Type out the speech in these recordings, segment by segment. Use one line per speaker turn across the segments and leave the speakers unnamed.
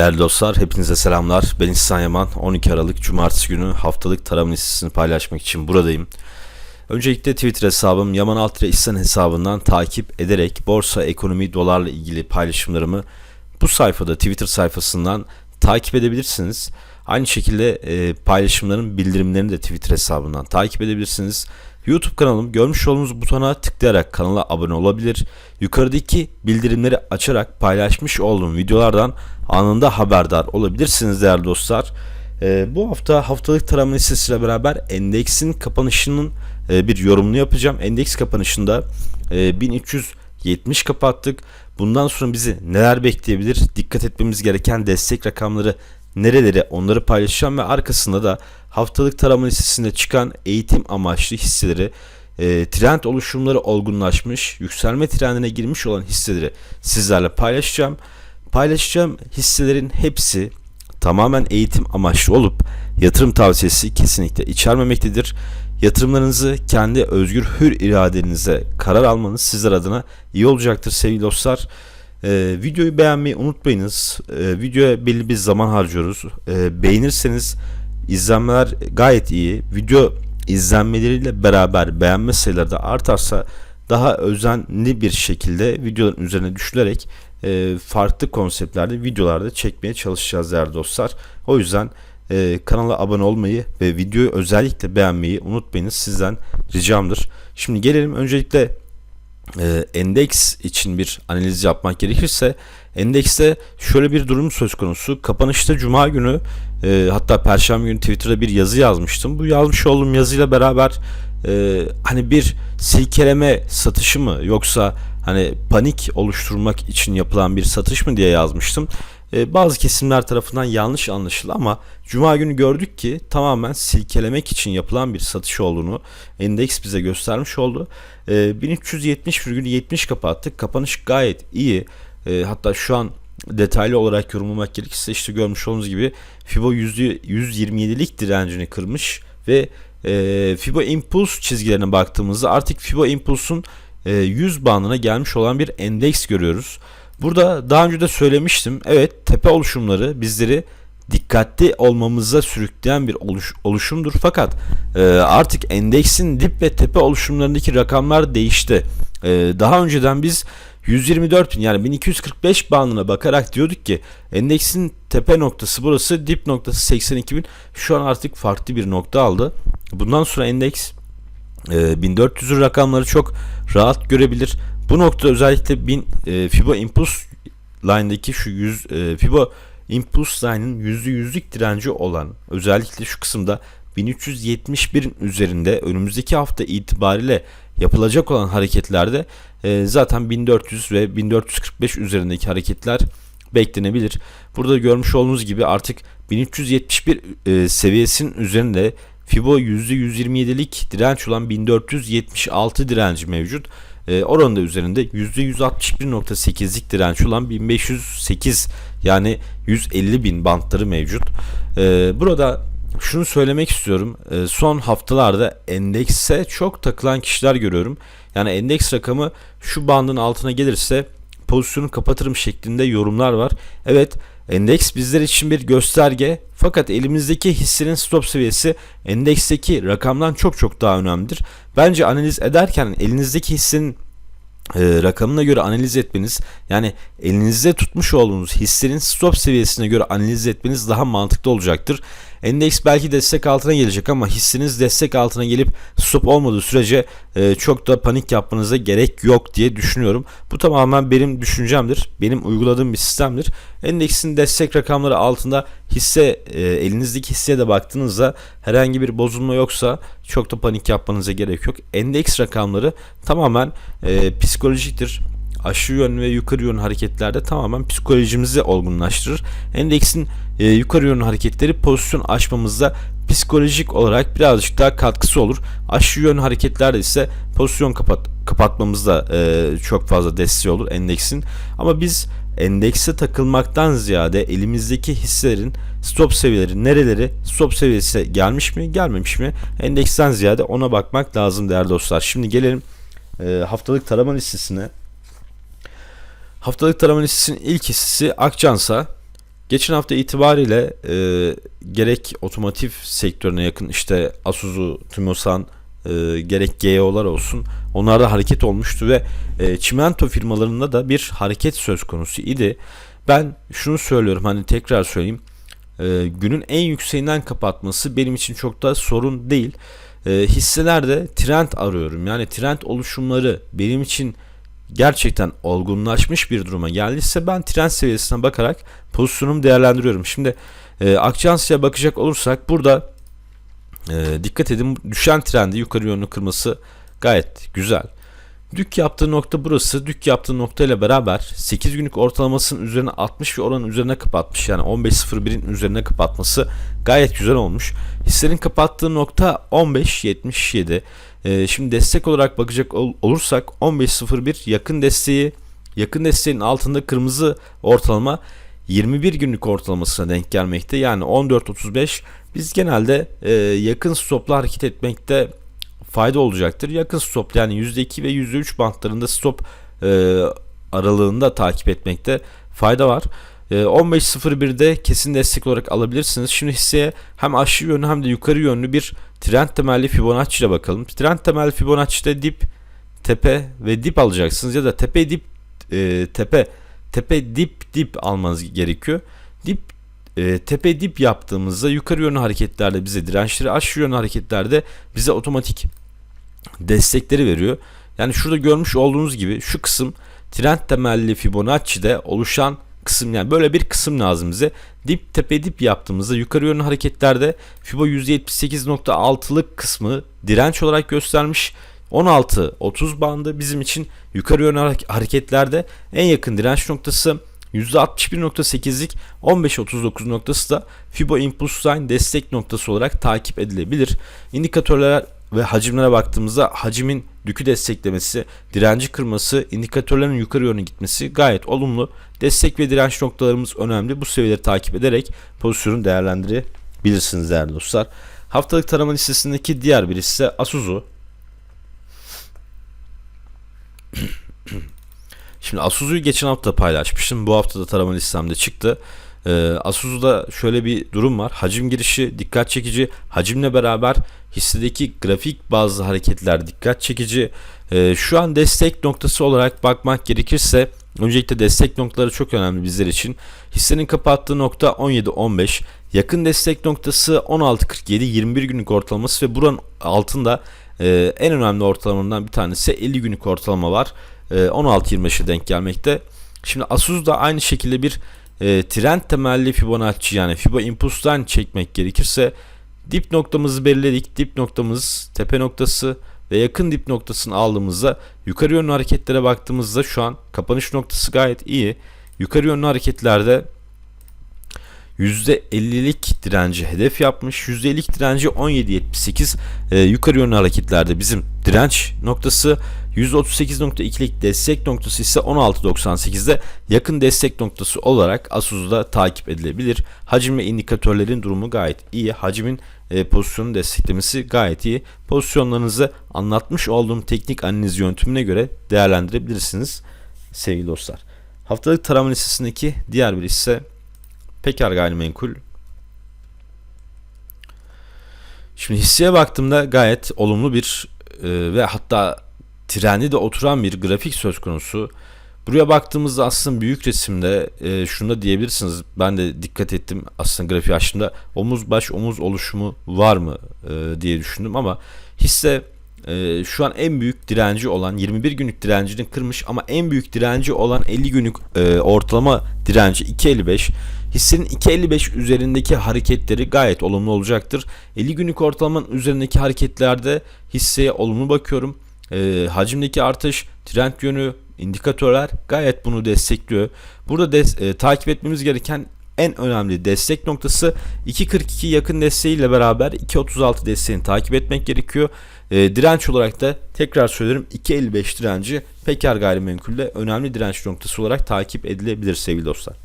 Değerli dostlar, hepinize selamlar. Ben İhsan Yaman. 12 Aralık Cumartesi günü haftalık tarama listesini paylaşmak için buradayım. Öncelikle Twitter hesabım Yaman Altre İhsan hesabından takip ederek borsa, ekonomi, dolarla ilgili paylaşımlarımı bu sayfada Twitter sayfasından takip edebilirsiniz. Aynı şekilde e, paylaşımların bildirimlerini de Twitter hesabından takip edebilirsiniz. YouTube kanalım görmüş olduğunuz butona tıklayarak kanala abone olabilir. Yukarıdaki bildirimleri açarak paylaşmış olduğum videolardan anında haberdar olabilirsiniz değerli dostlar. Ee, bu hafta haftalık tarama listesiyle beraber endeksin kapanışının e, bir yorumunu yapacağım. Endeks kapanışında e, 1370 kapattık. Bundan sonra bizi neler bekleyebilir? Dikkat etmemiz gereken destek rakamları nereleri onları paylaşacağım ve arkasında da haftalık tarama listesinde çıkan eğitim amaçlı hisseleri e, trend oluşumları olgunlaşmış, yükselme trendine girmiş olan hisseleri sizlerle paylaşacağım. Paylaşacağım hisselerin hepsi tamamen eğitim amaçlı olup yatırım tavsiyesi kesinlikle içermemektedir. Yatırımlarınızı kendi özgür hür iradenize karar almanız sizler adına iyi olacaktır sevgili dostlar. Ee, videoyu beğenmeyi unutmayınız. Ee, videoya belli bir zaman harcıyoruz. Ee, beğenirseniz izlenmeler gayet iyi. Video izlenmeleriyle beraber beğenme sayıları da artarsa daha özenli bir şekilde videoların üzerine düşülerek e, farklı konseptlerde videolarda çekmeye çalışacağız değerli dostlar. O yüzden e, kanala abone olmayı ve videoyu özellikle beğenmeyi unutmayınız sizden ricamdır. Şimdi gelelim öncelikle e, endeks için bir analiz yapmak gerekirse endekste şöyle bir durum söz konusu. Kapanışta cuma günü e, hatta perşembe günü Twitter'da bir yazı yazmıştım. Bu yazmış olduğum yazıyla beraber e, hani bir silkeleme satışı mı yoksa hani panik oluşturmak için yapılan bir satış mı diye yazmıştım. E, bazı kesimler tarafından yanlış anlaşıldı ama cuma günü gördük ki tamamen silkelemek için yapılan bir satış olduğunu endeks bize göstermiş oldu. E, 1370,70 kapattık. Kapanış gayet iyi. E, hatta şu an detaylı olarak yorumlamak gerekirse işte görmüş olduğunuz gibi Fibo %127'lik direncini kırmış ve e, Fibo Impulse çizgilerine baktığımızda artık Fibo Impulse'un e, 100 bandına gelmiş olan bir endeks görüyoruz. Burada daha önce de söylemiştim. Evet tepe oluşumları bizleri dikkatli olmamıza sürükleyen bir oluş, oluşumdur. Fakat e, artık endeksin dip ve tepe oluşumlarındaki rakamlar değişti. E, daha önceden biz 124 bin yani 1245 bandına bakarak diyorduk ki endeksin tepe noktası burası dip noktası 82 bin şu an artık farklı bir nokta aldı. Bundan sonra endeks e, 1400'ün rakamları çok rahat görebilir. Bu nokta özellikle 1000 e, Fibo Impulse line'daki şu 100 e, Fibo Impulse line'ın %100'lük direnci olan özellikle şu kısımda 1371'in üzerinde önümüzdeki hafta itibariyle yapılacak olan hareketlerde e, zaten 1400 ve 1445 üzerindeki hareketler beklenebilir. Burada görmüş olduğunuz gibi artık 1371 e, seviyesinin üzerinde Fibo %127'lik direnç olan 1476 direnci mevcut. E, oranın da üzerinde %161.8'lik direnç olan 1508 yani 150 bin bantları mevcut. E, burada şunu söylemek istiyorum. E, son haftalarda endekse çok takılan kişiler görüyorum. Yani endeks rakamı şu bandın altına gelirse pozisyonu kapatırım şeklinde yorumlar var. Evet endeks bizler için bir gösterge fakat elimizdeki hissenin stop seviyesi endeksteki rakamdan çok çok daha önemlidir. Bence analiz ederken elinizdeki hissenin e, rakamına göre analiz etmeniz yani elinizde tutmuş olduğunuz hissenin stop seviyesine göre analiz etmeniz daha mantıklı olacaktır. Endeks belki destek altına gelecek ama hissiniz destek altına gelip stop olmadığı sürece e, çok da panik yapmanıza gerek yok diye düşünüyorum. Bu tamamen benim düşüncemdir. Benim uyguladığım bir sistemdir. Endeksin destek rakamları altında hisse e, elinizdeki hisseye de baktığınızda herhangi bir bozulma yoksa çok da panik yapmanıza gerek yok. Endeks rakamları tamamen e, psikolojiktir aşağı yön ve yukarı yön hareketlerde tamamen psikolojimizi olgunlaştırır. Endeksin e, yukarı yön hareketleri pozisyon açmamızda psikolojik olarak birazcık daha katkısı olur. Aşağı yön hareketlerde ise pozisyon kapat kapatmamızda e, çok fazla desteği olur endeksin. Ama biz endekse takılmaktan ziyade elimizdeki hisselerin stop seviyeleri nereleri stop seviyesi gelmiş mi gelmemiş mi endeksten ziyade ona bakmak lazım değerli dostlar. Şimdi gelelim e, haftalık tarama listesine. Haftalık tarama listesinin ilk hissesi Akçansa. Geçen hafta itibariyle e, gerek otomotiv sektörüne yakın işte Asuzu, Tümosan, e, gerek GEO'lar olsun onlarda hareket olmuştu ve e, çimento firmalarında da bir hareket söz konusu idi. Ben şunu söylüyorum hani tekrar söyleyeyim e, günün en yükseğinden kapatması benim için çok da sorun değil. E, hisselerde trend arıyorum yani trend oluşumları benim için gerçekten olgunlaşmış bir duruma geldiyse ben trend seviyesine bakarak pozisyonumu değerlendiriyorum. Şimdi e, Akçansı'ya bakacak olursak burada e, dikkat edin düşen trendi yukarı yönlü kırması gayet güzel. Dük yaptığı nokta burası. Dük yaptığı nokta ile beraber 8 günlük ortalamasının üzerine 60 ve oranın üzerine kapatmış. Yani 15.01'in üzerine kapatması gayet güzel olmuş. Hissenin kapattığı nokta 15.77. Ee, şimdi destek olarak bakacak ol- olursak 15.01 yakın desteği yakın desteğin altında kırmızı ortalama 21 günlük ortalamasına denk gelmekte. Yani 14.35 biz genelde e, yakın stopla hareket etmekte fayda olacaktır. Yakın stop yani %2 ve %3 bantlarında stop e, aralığında takip etmekte fayda var. E, 15.01'de kesin destek olarak alabilirsiniz. Şimdi hisseye hem aşağı yönlü hem de yukarı yönlü bir trend temelli Fibonacci ile bakalım. Trend temelli Fibonacci'de dip, tepe ve dip alacaksınız ya da tepe dip e, tepe tepe dip dip almanız gerekiyor. Dip e, tepe dip yaptığımızda yukarı yönlü hareketlerde bize dirençleri aşağı yönlü hareketlerde bize otomatik destekleri veriyor. Yani şurada görmüş olduğunuz gibi şu kısım trend temelli Fibonacci'de oluşan kısım yani böyle bir kısım lazım bize. Dip tepe dip yaptığımızda yukarı yönlü hareketlerde Fibo %78.6'lık kısmı direnç olarak göstermiş. 16-30 bandı bizim için yukarı yönlü hare- hareketlerde en yakın direnç noktası %61.8'lik 15.39 noktası da Fibo Impulse Line destek noktası olarak takip edilebilir. İndikatörler ve hacimlere baktığımızda hacimin dükü desteklemesi, direnci kırması, indikatörlerin yukarı yönlü gitmesi gayet olumlu. Destek ve direnç noktalarımız önemli. Bu seviyeleri takip ederek pozisyonu değerlendirebilirsiniz değerli dostlar. Haftalık tarama listesindeki diğer bir hisse Asuzu. Şimdi Asuzu'yu geçen hafta paylaşmıştım. Bu hafta da tarama listemde çıktı. Ee, Asuzu'da şöyle bir durum var. Hacim girişi dikkat çekici. Hacimle beraber hissedeki grafik bazı hareketler dikkat çekici. Ee, şu an destek noktası olarak bakmak gerekirse öncelikle destek noktaları çok önemli bizler için. Hissenin kapattığı nokta 17.15. Yakın destek noktası 16.47 21 günlük ortalaması ve buranın altında e, en önemli ortalamalarından bir tanesi 50 günlük ortalama var. E, 16.25'e denk gelmekte. Şimdi Asus da aynı şekilde bir e, trend temelli Fibonacci yani Fibo Impulse'dan çekmek gerekirse dip noktamızı belirledik. Dip noktamız tepe noktası ve yakın dip noktasını aldığımızda yukarı yönlü hareketlere baktığımızda şu an kapanış noktası gayet iyi. Yukarı yönlü hareketlerde %50'lik direnci hedef yapmış. %50'lik direnci 17.78. Ee, yukarı yönlü hareketlerde bizim direnç noktası %38.2'lik destek noktası ise 16.98'de yakın destek noktası olarak Asus'da takip edilebilir. Hacim ve indikatörlerin durumu gayet iyi. Hacimin e, pozisyonu desteklemesi gayet iyi. Pozisyonlarınızı anlatmış olduğum teknik analiz yöntemine göre değerlendirebilirsiniz sevgili dostlar. Haftalık tarama listesindeki diğer bir ise Peker Gayrimenkul. Şimdi hisseye baktığımda gayet olumlu bir e, ve hatta trendi de oturan bir grafik söz konusu. Buraya baktığımızda aslında büyük resimde e, şunu da diyebilirsiniz. Ben de dikkat ettim aslında grafiği açtığımda omuz baş omuz oluşumu var mı e, diye düşündüm ama hisse e, şu an en büyük direnci olan 21 günlük direncini kırmış ama en büyük direnci olan 50 günlük e, ortalama direnci 2.55 hissenin 2.55 üzerindeki hareketleri gayet olumlu olacaktır. 50 günlük ortalamanın üzerindeki hareketlerde hisseye olumlu bakıyorum. E, hacimdeki artış, trend yönü, indikatörler gayet bunu destekliyor. Burada des- e, takip etmemiz gereken en önemli destek noktası 2.42 yakın desteğiyle beraber 2.36 desteğini takip etmek gerekiyor. E, direnç olarak da tekrar söylerim 2.55 direnci Peker Gayrimenkul'de önemli direnç noktası olarak takip edilebilir sevgili dostlar.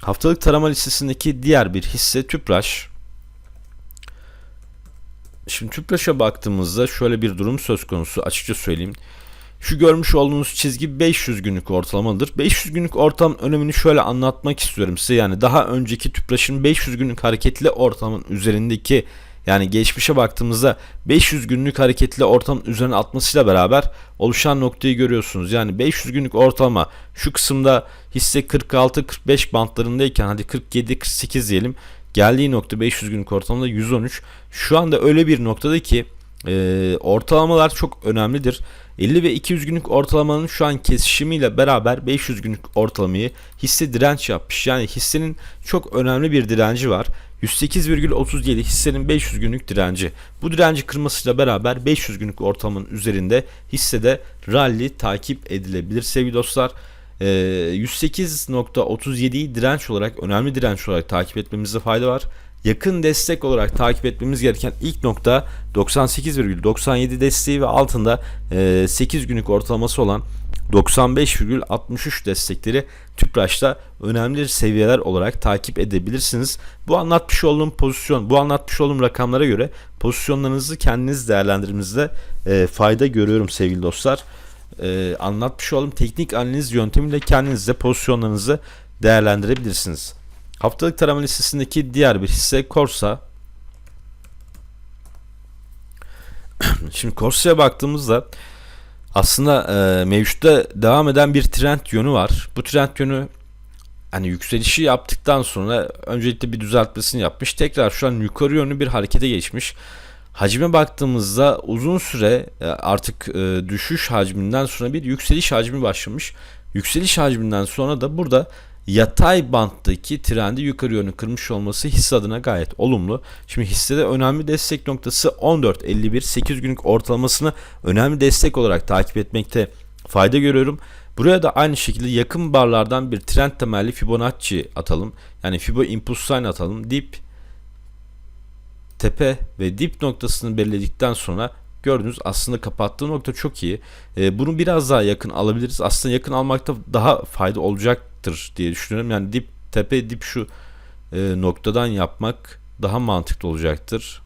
Haftalık tarama listesindeki diğer bir hisse Tüpraş. Şimdi Tüpraş'a baktığımızda şöyle bir durum söz konusu açıkça söyleyeyim. Şu görmüş olduğunuz çizgi 500 günlük ortalamadır. 500 günlük ortam önemini şöyle anlatmak istiyorum size. Yani daha önceki tüpraşın 500 günlük hareketli ortamın üzerindeki yani geçmişe baktığımızda 500 günlük hareketli ortamın üzerine atmasıyla beraber oluşan noktayı görüyorsunuz. Yani 500 günlük ortalama şu kısımda hisse 46-45 bantlarındayken hadi 47-48 diyelim. Geldiği nokta 500 günlük ortalamada 113. Şu anda öyle bir noktada ki e, ortalamalar çok önemlidir. 50 ve 200 günlük ortalamanın şu an kesişimiyle beraber 500 günlük ortalamayı hisse direnç yapmış. Yani hissenin çok önemli bir direnci var. 108,37 hissenin 500 günlük direnci. Bu direnci kırmasıyla beraber 500 günlük ortalamanın üzerinde hissede rally takip edilebilir sevgili dostlar. Ee, 108.37'yi direnç olarak önemli direnç olarak takip etmemizde fayda var. Yakın destek olarak takip etmemiz gereken ilk nokta 98,97 desteği ve altında e, 8 günlük ortalaması olan 95,63 destekleri Tüpraş'ta önemli seviyeler olarak takip edebilirsiniz. Bu anlatmış olduğum pozisyon, bu anlatmış olduğum rakamlara göre pozisyonlarınızı kendiniz değerlendirmenizde e, fayda görüyorum sevgili dostlar. E, anlatmış olduğum teknik analiz yöntemiyle kendiniz de pozisyonlarınızı değerlendirebilirsiniz. Haftalık tarama listesindeki diğer bir hisse Corsa. Şimdi Corsa'ya baktığımızda aslında e, mevcutta devam eden bir trend yönü var. Bu trend yönü hani yükselişi yaptıktan sonra öncelikle bir düzeltmesini yapmış. Tekrar şu an yukarı yönlü bir harekete geçmiş. Hacime baktığımızda uzun süre e, artık e, düşüş hacminden sonra bir yükseliş hacmi başlamış. Yükseliş hacminden sonra da burada yatay banttaki trendi yukarı yönlü kırmış olması hisse adına gayet olumlu. Şimdi hissede önemli destek noktası 14.51 8 günlük ortalamasını önemli destek olarak takip etmekte fayda görüyorum. Buraya da aynı şekilde yakın barlardan bir trend temelli Fibonacci atalım. Yani Fibo Impulse Sign atalım. Dip tepe ve dip noktasını belirledikten sonra gördünüz aslında kapattığı nokta çok iyi. E, bunu biraz daha yakın alabiliriz. Aslında yakın almakta daha fayda olacaktır diye düşünüyorum. Yani dip tepe dip şu e, noktadan yapmak daha mantıklı olacaktır.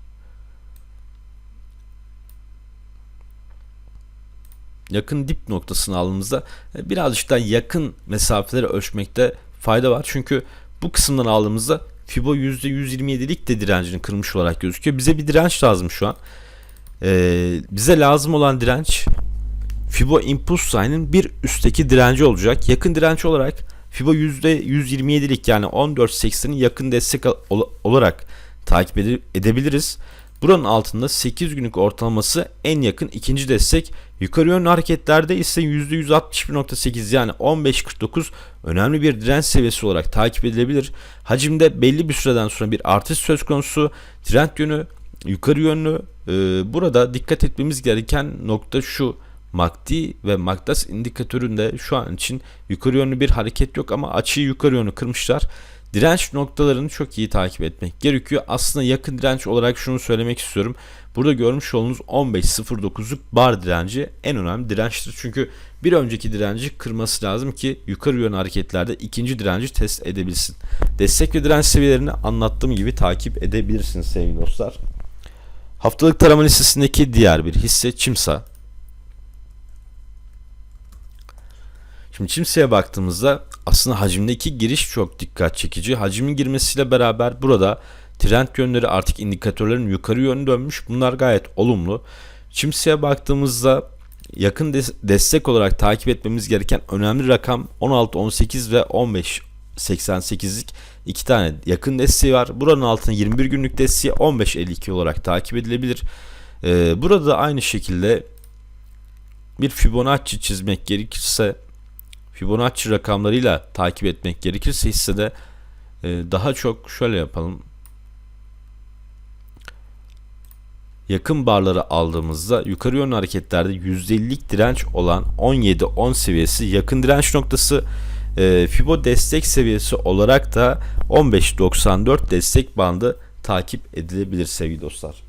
Yakın dip noktasını aldığımızda e, birazcık daha yakın mesafeleri ölçmekte fayda var. Çünkü bu kısımdan aldığımızda Fibo %127'lik de direncini kırmış olarak gözüküyor. Bize bir direnç lazım şu an. Ee, bize lazım olan direnç Fibo Impulse Sign'ın bir üstteki direnci olacak. Yakın direnç olarak Fibo %127'lik yani 14.80'in yakın destek olarak takip edebiliriz. Buranın altında 8 günlük ortalaması en yakın ikinci destek. Yukarı yönlü hareketlerde ise %161.8 yani 15.49 önemli bir direnç seviyesi olarak takip edilebilir. Hacimde belli bir süreden sonra bir artış söz konusu. Trend yönü yukarı yönlü. Ee, burada dikkat etmemiz gereken nokta şu. MACD ve MACDAS indikatöründe şu an için yukarı yönlü bir hareket yok ama açıyı yukarı yönlü kırmışlar. Direnç noktalarını çok iyi takip etmek gerekiyor. Aslında yakın direnç olarak şunu söylemek istiyorum. Burada görmüş olduğunuz 15.09'luk bar direnci en önemli dirençtir. Çünkü bir önceki direnci kırması lazım ki yukarı yönlü hareketlerde ikinci direnci test edebilsin. Destek ve direnç seviyelerini anlattığım gibi takip edebilirsiniz sevgili dostlar. Haftalık tarama listesindeki diğer bir hisse Çimsa. Şimdi Çimsa'ya baktığımızda aslında hacimdeki giriş çok dikkat çekici. Hacmin girmesiyle beraber burada trend yönleri artık indikatörlerin yukarı yönü dönmüş. Bunlar gayet olumlu. Çimsa'ya baktığımızda yakın destek olarak takip etmemiz gereken önemli rakam 16, 18 ve 15 88'lik iki tane yakın desteği var. Buranın altında 21 günlük desteği 15.52 olarak takip edilebilir. Ee, burada da aynı şekilde bir Fibonacci çizmek gerekirse Fibonacci rakamlarıyla takip etmek gerekirse hissede e, daha çok şöyle yapalım. Yakın barları aldığımızda yukarı yönlü hareketlerde %50'lik direnç olan 17-10 seviyesi yakın direnç noktası e, Fibo destek seviyesi olarak da 15.94 destek bandı takip edilebilir sevgili dostlar.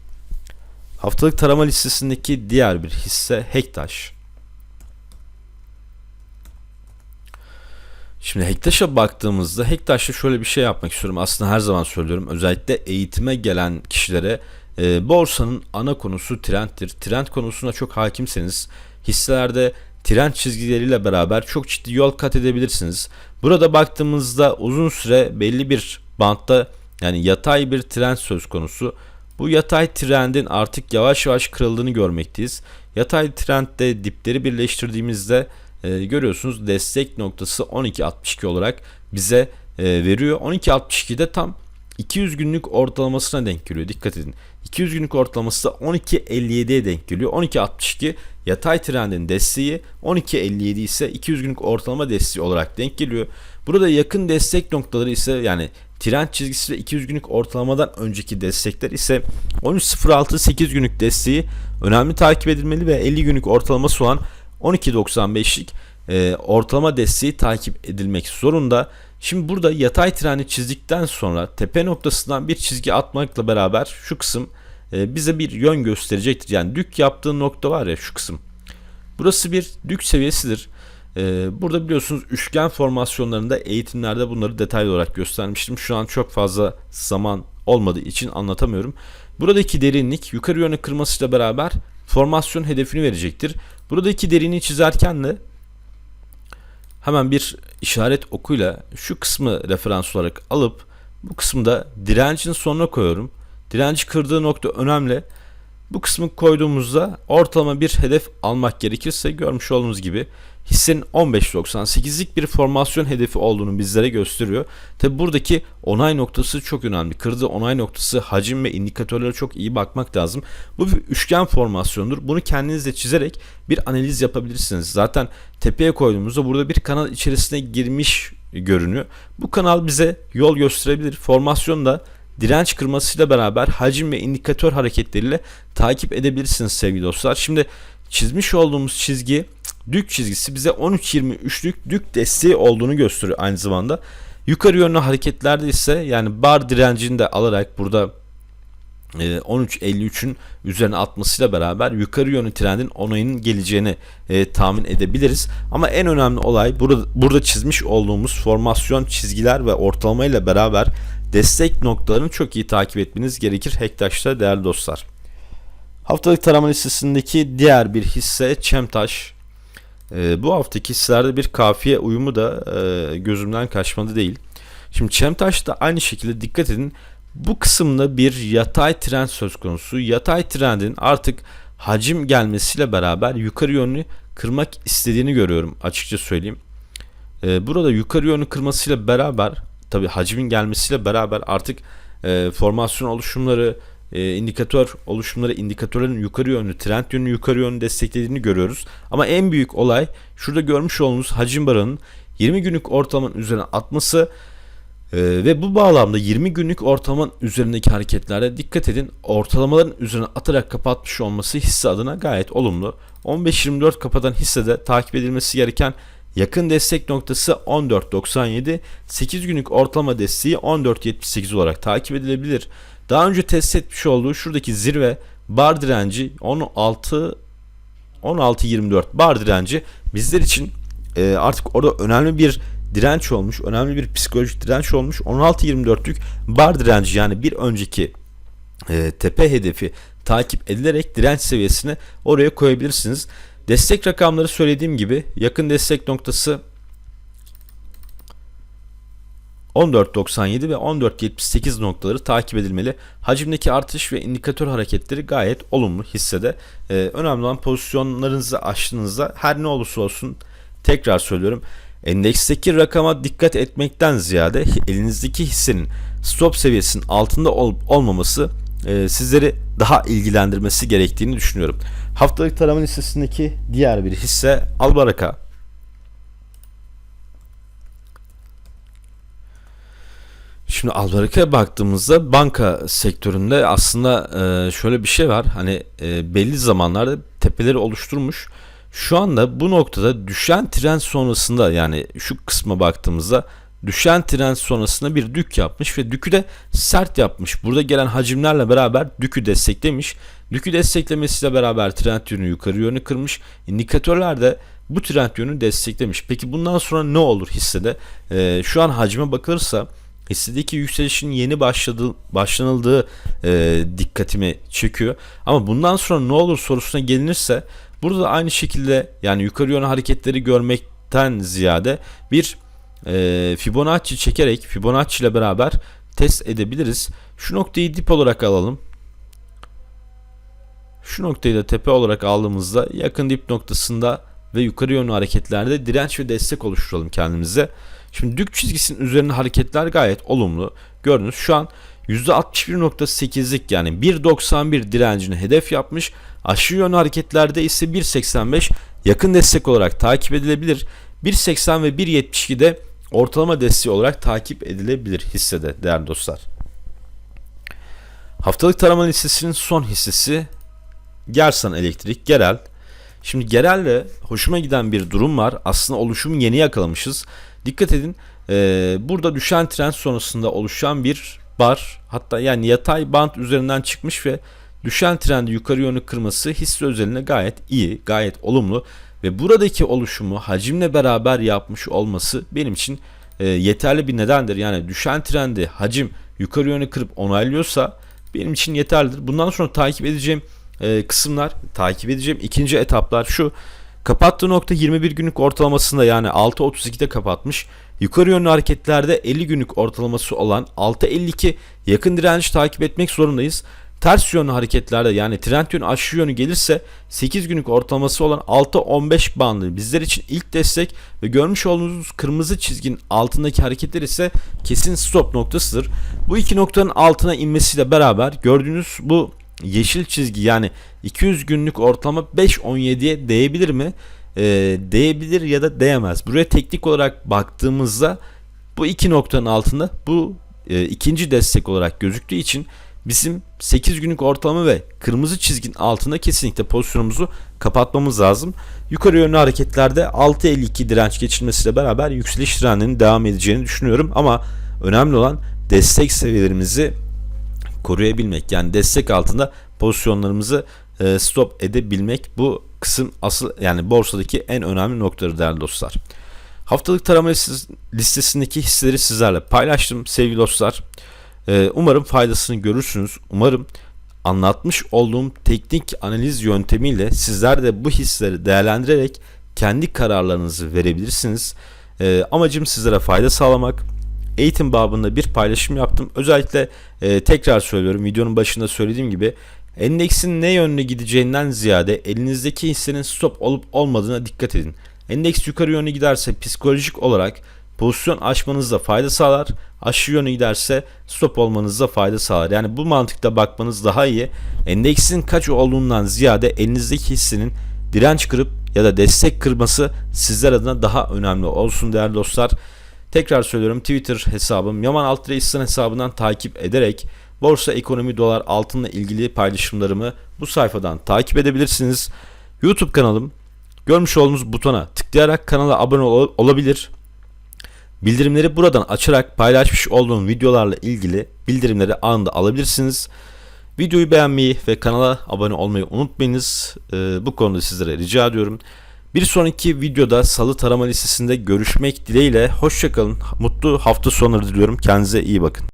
Haftalık tarama listesindeki diğer bir hisse Hektaş. Şimdi Hektaş'a baktığımızda Hektaş'ta şöyle bir şey yapmak istiyorum. Aslında her zaman söylüyorum. Özellikle eğitime gelen kişilere e, borsanın ana konusu trendtir. Trend konusuna çok hakimseniz hisselerde tren çizgileriyle beraber çok ciddi yol kat edebilirsiniz. Burada baktığımızda uzun süre belli bir bantta yani yatay bir trend söz konusu. Bu yatay trendin artık yavaş yavaş kırıldığını görmekteyiz. Yatay trendde dipleri birleştirdiğimizde e, görüyorsunuz destek noktası 12.62 olarak bize e, veriyor. 12.62'de tam 200 günlük ortalamasına denk geliyor. Dikkat edin. 200 günlük ortalaması da 12.57'ye denk geliyor. 12.62 yatay trendin desteği, 12.57 ise 200 günlük ortalama desteği olarak denk geliyor. Burada yakın destek noktaları ise yani trend çizgisi ve 200 günlük ortalamadan önceki destekler ise 13.06 8 günlük desteği önemli takip edilmeli ve 50 günlük ortalaması olan 12.95'lik e, ortalama desteği takip edilmek zorunda. Şimdi burada yatay trendi çizdikten sonra tepe noktasından bir çizgi atmakla beraber şu kısım e, bize bir yön gösterecektir. Yani dük yaptığı nokta var ya şu kısım. Burası bir dük seviyesidir. E, burada biliyorsunuz üçgen formasyonlarında eğitimlerde bunları detaylı olarak göstermiştim. Şu an çok fazla zaman olmadığı için anlatamıyorum. Buradaki derinlik yukarı yönlü kırmasıyla beraber formasyon hedefini verecektir. Buradaki derinliği çizerken de hemen bir işaret okuyla şu kısmı referans olarak alıp bu kısımda direncin sonuna koyuyorum. Direnci kırdığı nokta önemli. Bu kısmı koyduğumuzda ortalama bir hedef almak gerekirse görmüş olduğunuz gibi hissenin 15.98'lik bir formasyon hedefi olduğunu bizlere gösteriyor. Tabi buradaki onay noktası çok önemli. Kırdığı onay noktası hacim ve indikatörlere çok iyi bakmak lazım. Bu bir üçgen formasyondur. Bunu kendiniz de çizerek bir analiz yapabilirsiniz. Zaten tepeye koyduğumuzda burada bir kanal içerisine girmiş görünüyor. Bu kanal bize yol gösterebilir. Formasyon da direnç kırmasıyla beraber hacim ve indikatör hareketleriyle takip edebilirsiniz sevgili dostlar. Şimdi çizmiş olduğumuz çizgi dük çizgisi bize 13.23'lük dük desteği olduğunu gösteriyor aynı zamanda. Yukarı yönlü hareketlerde ise yani bar direncini de alarak burada 13.53'ün e, üzerine atmasıyla beraber yukarı yönlü trendin onayının geleceğini e, tahmin edebiliriz. Ama en önemli olay burada, burada çizmiş olduğumuz formasyon çizgiler ve ortalama ile beraber destek noktalarını çok iyi takip etmeniz gerekir Hektaş'ta değerli dostlar. Haftalık tarama listesindeki diğer bir hisse Çemtaş. E, bu haftaki hisselerde bir kafiye uyumu da e, gözümden kaçmadı değil. Şimdi Çemtaş'ta aynı şekilde dikkat edin. Bu kısımda bir yatay trend söz konusu. Yatay trendin artık hacim gelmesiyle beraber yukarı yönlü kırmak istediğini görüyorum açıkça söyleyeyim. Ee, burada yukarı yönlü kırmasıyla beraber tabi hacmin gelmesiyle beraber artık e, formasyon oluşumları, e, indikatör oluşumları, indikatörlerin yukarı yönlü, trend yönlü yukarı yönlü desteklediğini görüyoruz. Ama en büyük olay şurada görmüş olduğunuz hacim barının 20 günlük ortalamanın üzerine atması ee, ve bu bağlamda 20 günlük ortalamanın üzerindeki hareketlerde dikkat edin ortalamaların üzerine atarak kapatmış olması hisse adına gayet olumlu. 15-24 kapatan hissede takip edilmesi gereken yakın destek noktası 14.97, 8 günlük ortalama desteği 14.78 olarak takip edilebilir. Daha önce test etmiş olduğu şuradaki zirve bar direnci 16 16.24 bar direnci bizler için e, artık orada önemli bir direnç olmuş. Önemli bir psikolojik direnç olmuş. 16-24'lük bar direnci yani bir önceki e, tepe hedefi takip edilerek direnç seviyesini oraya koyabilirsiniz. Destek rakamları söylediğim gibi yakın destek noktası 14.97 ve 14.78 noktaları takip edilmeli. Hacimdeki artış ve indikatör hareketleri gayet olumlu hissede. Ee, önemli olan pozisyonlarınızı açtığınızda her ne olursa olsun tekrar söylüyorum Endeksteki rakama dikkat etmekten ziyade elinizdeki hissenin stop seviyesinin altında olup olmaması e, sizleri daha ilgilendirmesi gerektiğini düşünüyorum. Haftalık tarama listesindeki diğer bir hisse Albaraka. Şimdi Albaraka'ya baktığımızda banka sektöründe aslında e, şöyle bir şey var. Hani e, belli zamanlarda tepeleri oluşturmuş şu anda bu noktada düşen trend sonrasında yani şu kısma baktığımızda düşen trend sonrasında bir dük yapmış ve dükü de sert yapmış. Burada gelen hacimlerle beraber dükü desteklemiş. Dükü desteklemesiyle beraber trend yönü yukarı yönü kırmış. İndikatörler de bu trend yönü desteklemiş. Peki bundan sonra ne olur hissede? Ee, şu an hacime bakılırsa hissedeki yükselişin yeni başladığı, başlanıldığı e, dikkatimi çekiyor. Ama bundan sonra ne olur sorusuna gelinirse Burada da aynı şekilde yani yukarı yönlü hareketleri görmekten ziyade bir e, Fibonacci çekerek Fibonacci ile beraber test edebiliriz. Şu noktayı dip olarak alalım. Şu noktayı da tepe olarak aldığımızda yakın dip noktasında ve yukarı yönlü hareketlerde direnç ve destek oluşturalım kendimize. Şimdi dük çizgisinin üzerinde hareketler gayet olumlu. Gördünüz şu an %61.8'lik yani 1.91 direncini hedef yapmış. Aşağı yönlü hareketlerde ise 1.85 yakın destek olarak takip edilebilir. 1.80 ve 1.72'de ortalama desteği olarak takip edilebilir hissede değerli dostlar. Haftalık tarama listesinin son hissesi Gersan Elektrik, Gerel. Şimdi Gerel'le hoşuma giden bir durum var. Aslında oluşumu yeni yakalamışız. Dikkat edin e, burada düşen trend sonrasında oluşan bir bar hatta yani yatay bant üzerinden çıkmış ve düşen trendi yukarı yönlü kırması hisse özelinde gayet iyi, gayet olumlu ve buradaki oluşumu hacimle beraber yapmış olması benim için e, yeterli bir nedendir. Yani düşen trendi hacim yukarı yönlü kırıp onaylıyorsa benim için yeterlidir. Bundan sonra takip edeceğim e, kısımlar, takip edeceğim ikinci etaplar şu. Kapattığı nokta 21 günlük ortalamasında yani 6.32'de kapatmış. Yukarı yönlü hareketlerde 50 günlük ortalaması olan 6.52 yakın direnç takip etmek zorundayız. Ters yönlü hareketlerde yani trend yönü aşağı yönü gelirse 8 günlük ortalaması olan 6.15 bandı bizler için ilk destek ve görmüş olduğunuz kırmızı çizginin altındaki hareketler ise kesin stop noktasıdır. Bu iki noktanın altına inmesiyle beraber gördüğünüz bu yeşil çizgi yani 200 günlük ortalama 5.17'ye değebilir mi? E, değebilir ya da değemez. Buraya teknik olarak baktığımızda bu iki noktanın altında bu e, ikinci destek olarak gözüktüğü için bizim 8 günlük ortalama ve kırmızı çizginin altında kesinlikle pozisyonumuzu kapatmamız lazım. Yukarı yönlü hareketlerde 6.52 direnç geçilmesiyle beraber yükseliş trendinin devam edeceğini düşünüyorum ama önemli olan destek seviyelerimizi koruyabilmek. Yani destek altında pozisyonlarımızı e, stop edebilmek bu kısım asıl yani borsadaki en önemli noktaları değerli dostlar. Haftalık tarama listesindeki hisseleri sizlerle paylaştım sevgili dostlar. E, umarım faydasını görürsünüz. Umarım anlatmış olduğum teknik analiz yöntemiyle sizler de bu hisleri değerlendirerek kendi kararlarınızı verebilirsiniz. E, amacım sizlere fayda sağlamak eğitim babında bir paylaşım yaptım. Özellikle e, tekrar söylüyorum videonun başında söylediğim gibi endeksin ne yönlü gideceğinden ziyade elinizdeki hissenin stop olup olmadığına dikkat edin. Endeks yukarı yönlü giderse psikolojik olarak pozisyon açmanızda fayda sağlar. Aşağı yönlü giderse stop olmanızda fayda sağlar. Yani bu mantıkta bakmanız daha iyi. Endeksin kaç olduğundan ziyade elinizdeki hissenin direnç kırıp ya da destek kırması sizler adına daha önemli olsun değerli dostlar. Tekrar söylüyorum Twitter hesabım Yaman Altre İhsan hesabından takip ederek borsa, ekonomi, dolar, altınla ilgili paylaşımlarımı bu sayfadan takip edebilirsiniz. YouTube kanalım görmüş olduğunuz butona tıklayarak kanala abone ol olabilir. Bildirimleri buradan açarak paylaşmış olduğum videolarla ilgili bildirimleri anında alabilirsiniz. Videoyu beğenmeyi ve kanala abone olmayı unutmayınız. Ee, bu konuda sizlere rica ediyorum. Bir sonraki videoda salı tarama listesinde görüşmek dileğiyle. Hoşçakalın. Mutlu hafta sonları diliyorum. Kendinize iyi bakın.